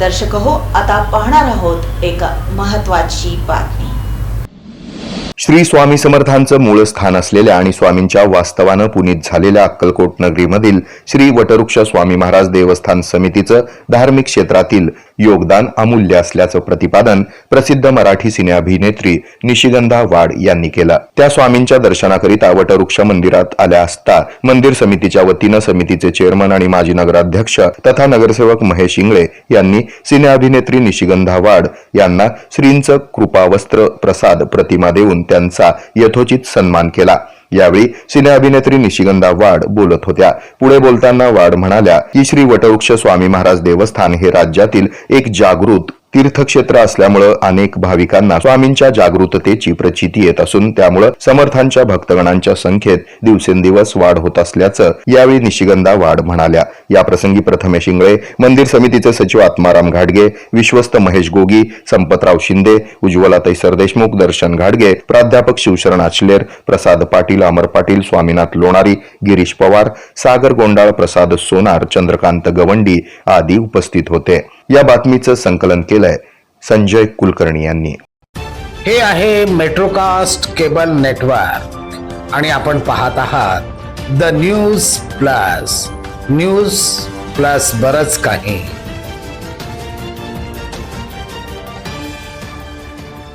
दर्शक हो आता पाहणार आहोत एक महत्वाची बातमी. श्री स्वामी समर्थांचं मूळ स्थान असलेल्या आणि स्वामींच्या वास्तवानं पुनीत झालेल्या अक्कलकोट नगरीमधील श्री वटवृक्ष स्वामी महाराज देवस्थान समितीचं धार्मिक क्षेत्रातील योगदान अमूल्य असल्याचं प्रतिपादन प्रसिद्ध मराठी सिने अभिनेत्री निशिगंधा वाड यांनी केलं. त्या स्वामींच्या दर्शनाकरिता वटवृक्ष मंदिरात आल्या असता मंदिर समितीच्या वतीनं समितीचे चेअरमन आणि माजी नगराध्यक्ष तथा नगरसेवक महेश इंगळे यांनी सिने अभिनेत्री निशिगंधा वाड यांना श्रींचं कृपावस्त्र प्रसाद प्रतिमा देऊन त्यांचा यथोचित सन्मान केला. यावेळी सिने अभिनेत्री निशिगंधा वाड बोलत होत्या. पुढे बोलताना वाड म्हणाल्या की श्री वटवृक्ष स्वामी महाराज देवस्थान हे राज्यातील एक जागृत तीर्थक्षेत्र असल्यामुळं अनेक भाविकांना स्वामींच्या जागृततेची प्रचिती येत असून त्यामुळं समर्थांच्या भक्तगणांच्या संख्येत दिवसेंदिवस वाढ होत असल्याचं यावेळी निशिगंधा वाढ म्हणाल्या. याप्रसंगी प्रथमे प्रथमेश इंगळे मंदिर समितीचे सचिव आत्माराम घाटगे विश्वस्त महेश गोगी संपतराव शिंदे उज्ज्वलाताई सरदेशमुख दर्शन घाटगे प्राध्यापक शिवशरण आचलेर प्रसाद पाटील अमर पाटील स्वामीनाथ लोणारी गिरीश पवार सागर गोंडाळ प्रसाद सोनार चंद्रकांत गवंडी आदी उपस्थित होते. या बातमीचं संकलन केलंय संजय कुलकर्णी यांनी. हे आहे मेट्रोकास्ट केबल नेटवर्क आणि आपण पाहत आहात the news plus news plus बरच काही.